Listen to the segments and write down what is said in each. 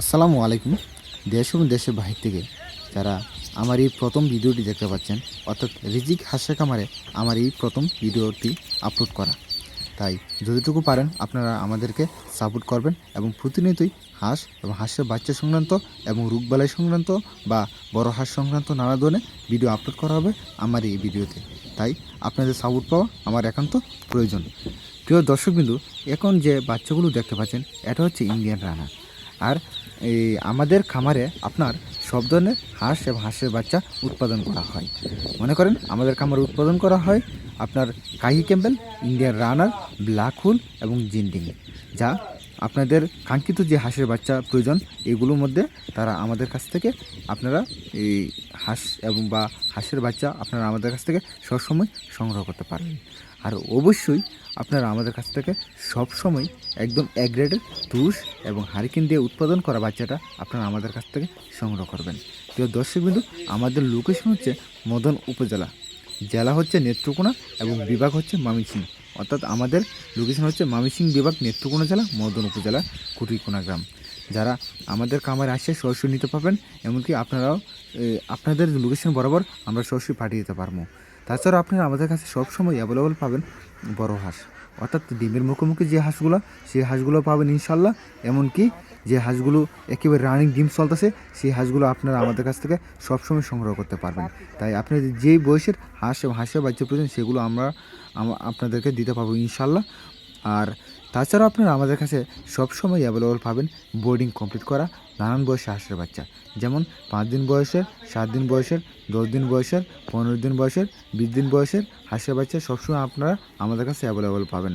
আসসালামু আলাইকুম। দেশ এবং দেশের বাহির থেকে যারা আমার এই প্রথম ভিডিওটি দেখতে পাচ্ছেন, অর্থাৎ রিজিক হাস্য কামারে আমার এই প্রথম ভিডিওটি আপলোড করা। তাই যতটুকু পারেন আপনারা আমাদেরকে সাপোর্ট করবেন এবং প্রতিনিয়তই হাঁস এবং হাঁসের বাচ্চা সংক্রান্ত এবং রোগবালাই সংক্রান্ত বা বড় হাঁস সংক্রান্ত নানা ধরনের ভিডিও আপলোড করা হবে আমার এই ভিডিওতে। তাই আপনাদের সাপোর্ট পাওয়া আমার একান্ত প্রয়োজন। প্রিয় দর্শকবিন্দু, এখন যে বাচ্চাগুলো দেখতে পাচ্ছেন, এটা হচ্ছে ইন্ডিয়ান রানার। আর এই আমাদের খামারে আপনার সব ধরনের হাঁস এবং হাঁসের বাচ্চা উৎপাদন করা হয়। মনে করেন আমাদের খামারে উৎপাদন করা হয় আপনার কাহি ক্যাম্বেল, ইন্ডিয়ান রানার, ব্ল্যাক হুল এবং জিন্ডিং, যা আপনাদের কাঙ্ক্ষিত যে হাঁসের বাচ্চা প্রয়োজন, এগুলোর মধ্যে তারা আমাদের কাছ থেকে আপনারা এই হাঁস এবং বা হাঁসের বাচ্চা আপনারা আমাদের কাছ থেকে সবসময় সংগ্রহ করতে পারবেন। আর অবশ্যই আপনারা আমাদের কাছ থেকে সবসময় একদম এক গ্রেডের তুষ এবং হারিকেন দিয়ে উৎপাদন করা বাচ্চাটা আপনারা আমাদের কাছ থেকে সংগ্রহ করবেন। প্রিয় দর্শকবিন্দু আমাদের লোকেশন হচ্ছে মদন উপজেলা। জেলা হচ্ছে নেত্রকোনা এবং বিভাগ হচ্ছে মামিসিং অর্থাৎ আমাদের লোকেশন হচ্ছে মামিসিং বিভাগ, নেত্রকোনা জেলা, মদন উপজেলা কুটিকোনা গ্রাম। যারা আমাদের কামারে আসে সরাসরি নিতে পারবেন, এমনকি আপনারাও আপনাদের লোকেশন বরাবর আমরা সরাসরি পাঠিয়ে দিতে পারব। তাছাড়া আপনারা আমাদের কাছে সবসময় অ্যাভেলেবল পাবেন বড় হাঁস। অর্থাৎ ডিমের মুখোমুখি যে হাঁসগুলো, সেই হাঁসগুলো পাবেন ইনশাল্লাহ এমনকি যে হাঁসগুলো একেবারে রানিং ডিম চলতেছে, সেই হাঁসগুলো আপনারা আমাদের কাছ থেকে সবসময় সংগ্রহ করতে পারবেন। তাই আপনাদের যেই বয়সের হাঁস হাঁসের বাচ্চা প্রয়োজন, সেগুলো আমরা আম- আপনাদেরকে দিতে পারব ইনশাল্লাহ। আর তাছাড়াও আপনারা আমাদের কাছে সবসময় অ্যাভেলেবল পাবেন বোর্ডিং কমপ্লিট করা নানান বয়সে হাঁসের বাচ্চা। যেমন পাঁচ দিন বয়সের, সাত দিন বয়সের, দশ দিন বয়সের, পনেরো দিন বয়সের, বিশ দিন বয়সের হাঁসের বাচ্চা সবসময় আপনারা আমাদের কাছে অ্যাভেলেবল পাবেন।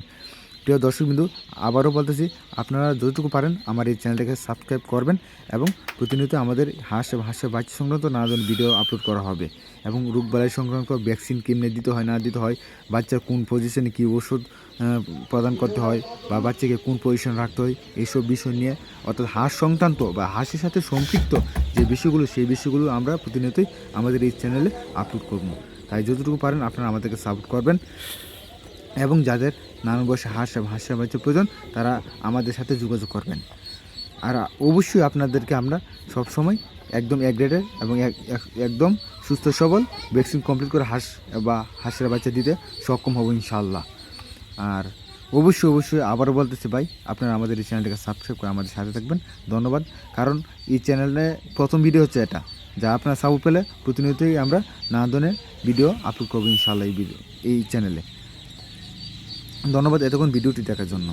প্রিয় দর্শকবিন্দু আবারও বলতেছি, আপনারা যতটুকু পারেন আমার এই চ্যানেলটাকে সাবস্ক্রাইব করবেন এবং প্রতিনিয়ত আমাদের হাঁস হাঁসের বাচ্চা সংক্রান্ত নানা ধরনের ভিডিও আপলোড করা হবে এবং রোগবালাই সংক্রান্ত ভ্যাকসিন কেমনে দিতে হয়, না দিতে হয়, বাচ্চার কোন পজিশনে কী ওষুধ প্রদান করতে হয় বা বাচ্চাকে কোন পজিশন রাখতে হয়, এইসব বিষয় নিয়ে অর্থাৎ হাঁস সংক্রান্ত বা হাঁসের সাথে সম্পৃক্ত যে বিষয়গুলো, সেই বিষয়গুলো আমরা প্রতিনিয়তই আমাদের এই চ্যানেলে আপলোড করব। তাই যতটুকু পারেন আপনারা আমাদেরকে সাপোর্ট করবেন। এবং যাদের নানান বয়সে হাঁস হাঁসের বাচ্চা প্রয়োজন, তারা আমাদের সাথে যোগাযোগ করবেন। আর অবশ্যই আপনাদেরকে আমরা সবসময় একদম এক গ্রেডের এবং এক- এক- একদম সুস্থ সবল ভ্যাকসিন কমপ্লিট করে হাঁস, বা হাঁসের বাচ্চা দিতে সক্ষম হব ইনশাল্লাহ আর অবশ্যই অবশ্যই আবারও বলতেছি ভাই, আপনারা আমাদের এই চ্যানেলটাকে সাবস্ক্রাইব করে আমাদের সাথে থাকবেন। ধন্যবাদ। কারণ এই চ্যানেলে প্রথম ভিডিও হচ্ছে এটা। যা আপনারা সাপোর্ট পেলে প্রতিনিয়তই আমরা নানা ধরনের ভিডিও আপলোড করব ইনশাআল্লাহ এই ভিডিও এই চ্যানেলে ধন্যবাদ এতক্ষণ ভিডিওটি দেখার জন্য।